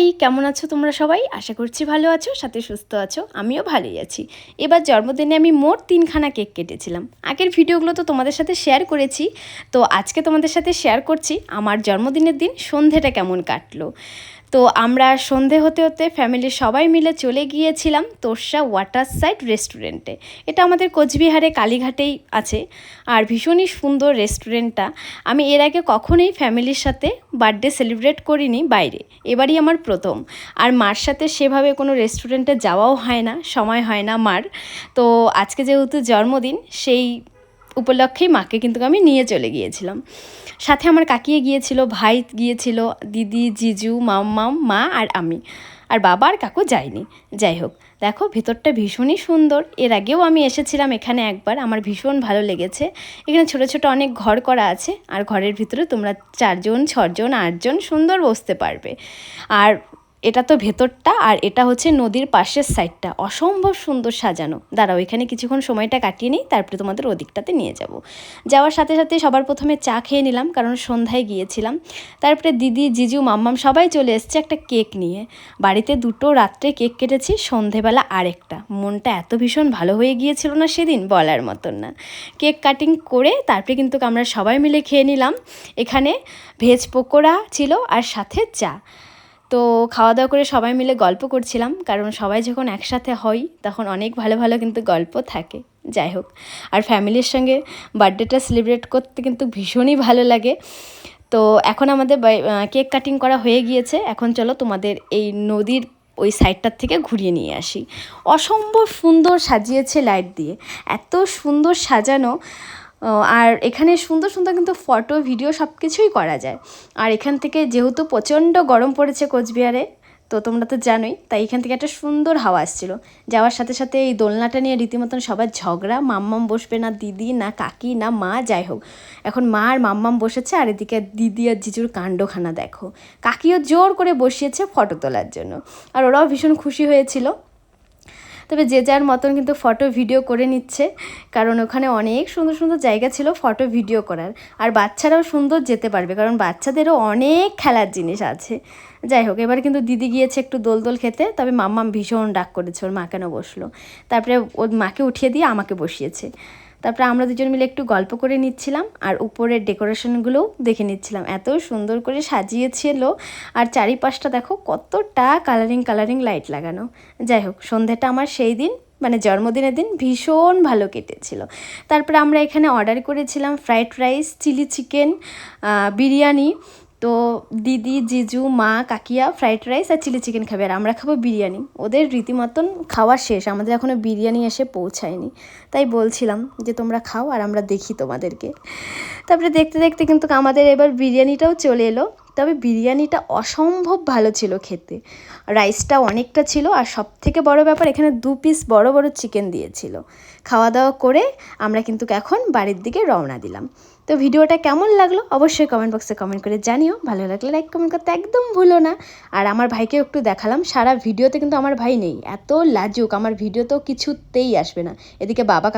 High, কেমন আছো তোমরা সবাই? আশা করছি ভালো আছো, সাথে সুস্থ আছো, আমিও ভালোই আছি। এবার জন্মদিনে আমি মোট তিনখানা কেক কেটেছিলাম। আগের ভিডিওগুলো তো তোমাদের সাথে শেয়ার করেছি। তো আজকে তোমাদের সাথে শেয়ার করছি আমার জন্মদিনের দিন সন্ধেটা কেমন কাটলো। তো আমরা সন্ধে হতে হতে ফ্যামিলির সবাই মিলে চলে গিয়েছিলাম তোরসা ওয়াটার সাইড রেস্টুরেন্টে এটা আমাদের কোচবিহারে, কালীঘাটেই আছে। আর ভীষণই সুন্দর রেস্টুরেন্টটা আমি এর আগে কখনোই ফ্যামিলির সাথে বার্থডে সেলিব্রেট করিনি বাইরে। এবারই আমার প্রথম। আর মার সাথে সেভাবে কোনো রেস্টুরেন্টে যাওয়াও হয় না, সময় হয় না মার। তো আজকে যেহেতু জন্মদিন, সেই উপলক্ষেই মাকে কিন্তু আমি নিয়ে চলে গিয়েছিলাম। সাথে আমার কাকিয়ে গিয়েছিল, ভাই গিয়েছিল, দিদি, জিজু, মাম্মাম, মা আর আমি। আর বাবা আর কাকু যায়নি। যাই হোক, দেখো ভেতরটা ভীষণই সুন্দর। এর আগেও আমি এসেছিলাম এখানে একবার। আমার ভীষণ ভালো লেগেছে। এখানে ছোট ছোট অনেক ঘর করা আছে। আর ঘরের ভিতরে তোমরা চারজন, ছজন, আটজন সুন্দর বসতে পারবে। আর এটা তো ভেতরটা আর এটা হচ্ছে নদীর পাশের সাইডটা অসম্ভব সুন্দর সাজানো। দাঁড়াও, এখানে কিছুক্ষণ সময়টা কাটিয়ে নিই, তারপরে তোমাদের ওদিকটাতে নিয়ে যাব। যাওয়ার সাথে সাথে সবার প্রথমে চা খেয়ে নিলাম, কারণ সন্ধ্যায় গিয়েছিলাম। তারপরে দিদি, জিজু, মাম্মাম সবাই চলে এসছে একটা কেক নিয়ে। বাড়িতে দুটো রাত্রে কেক কেটেছি, সন্ধেবেলা আরেকটা। মনটা এত ভীষণ ভালো হয়ে গিয়েছিল না সেদিন, বলার মতন না। কেক কাটিং করে তারপরে কিন্তু আমরা সবাই মিলে খেয়ে নিলাম। এখানে ভেজ পকোড়া ছিল আর সাথে চা। তো খাওয়া দাওয়া করে সবাই মিলে গল্প করছিলাম, কারণ সবাই যখন একসাথে হই তখন অনেক ভালো ভালো কিন্তু গল্প থাকে। যাই হোক, আর ফ্যামিলির সঙ্গে বার্থডেটা সেলিব্রেট করতে কিন্তু ভীষণই ভালো লাগে। তো এখন আমাদের কেক কাটিং করা হয়ে গিয়েছে, এখন চলো তোমাদের এই নদীর ওই সাইডটার থেকে ঘুরিয়ে নিয়ে আসি। অসম্ভব সুন্দর সাজিয়েছে লাইট দিয়ে, এত সুন্দর সাজানো। আর এখানে সুন্দর সুন্দর কিন্তু ফটো ভিডিও সব কিছুই করা যায়। আর এখান থেকে যেহেতু প্রচণ্ড গরম পড়েছে কোচবিহারে, তো তোমরা তো জানোই, তাই এখান থেকে একটা সুন্দর হাওয়া আসছিল। যাওয়ার সাথে সাথে এই দোলনাটা নিয়ে রীতিমতন সবার ঝগড়া, মাম্মাম বসবে না দিদি, না কাকি, না মা, যাই হোক। এখন মা আর মাম্মাম বসেছে, আর এদিকে দিদি আর জিজুর কাণ্ডখানা দেখো। কাকিও জোর করে বসিয়েছে ফটো তোলার জন্য। আর ওরাও ভীষণ খুশি হয়েছিল। তবে যে যার মতন কিন্তু ফটো ভিডিও করে নিচ্ছে। কারণ ওখানে অনেক সুন্দর সুন্দর জায়গা ছিল ফটো ভিডিও করার। আর বাচ্চারাও সুন্দর যেতে পারবে, কারণ বাচ্চাদেরও অনেক খেলার জিনিস আছে। যাই হোক, এবার কিন্তু দিদি গিয়েছে একটু দোল দোল খেতে, তবে মাম্মা ভীষণ ডাক করেছে, ওর মা কেন বসল? তারপরে ওর মাকে উঠিয়ে দিয়ে আমাকে বসিয়েছে। তারপরে আমরা দুজন মিলে একটু গল্প করে নিচ্ছিলাম আর উপরের ডেকোরেশনগুলোও দেখে নিচ্ছিলাম। এত সুন্দর করে সাজিয়েছিল। আর চারিপাশটা দেখো কতটা কালারিং কালারিং লাইট লাগানো। যাই হোক, সন্ধ্যেটা আমার সেই দিন মানে জন্মদিনের দিন ভীষণ ভালো কেটেছিল। তারপরে আমরা এখানে অর্ডার করেছিলাম fried rice chilli chicken biryani. তো দিদি, জিজু, মা, কাকিয়া ফ্রাইড রাইস আর চিলি চিকেন খাবে। আর আমরা খাব বিরিয়ানি। ওদের রীতিমতন খাওয়া শেষ। আমাদের এখনও বিরিয়ানি এসে পৌঁছায়নি। তাই বলছিলাম যে, তোমরা খাও আর আমরা দেখি তোমাদেরকে। তারপরে দেখতে দেখতে কিন্তু আমাদের এবার বিরিয়ানিটাও চলে এলো। তবে বিরিয়ানিটা অসম্ভব ভালো ছিল খেতে। রাইসটা অনেকটা ছিল আর সব থেকে বড় ব্যাপার এখানে দু পিস বড় বড় চিকেন দিয়েছিল। খাওয়া দাওয়া করে আমরা কিন্তু এখন বাড়ির দিকে রওনা দিলাম। তো ভিডিওটা কেমন লাগল অবশ্যই কমেন্ট বক্সে কমেন্ট করে জানিও। ভালো লাগলে লাইক কমেন্ট করতে একদম ভুলো না। আর আমার ভাইকেও একটু দেখালাম, সারা ভিডিওতে কিন্তু আমার ভাই নেই। এত লাজুক, আমার ভিডিও তো কিছুতেই আসবে না। এদিকে বাবা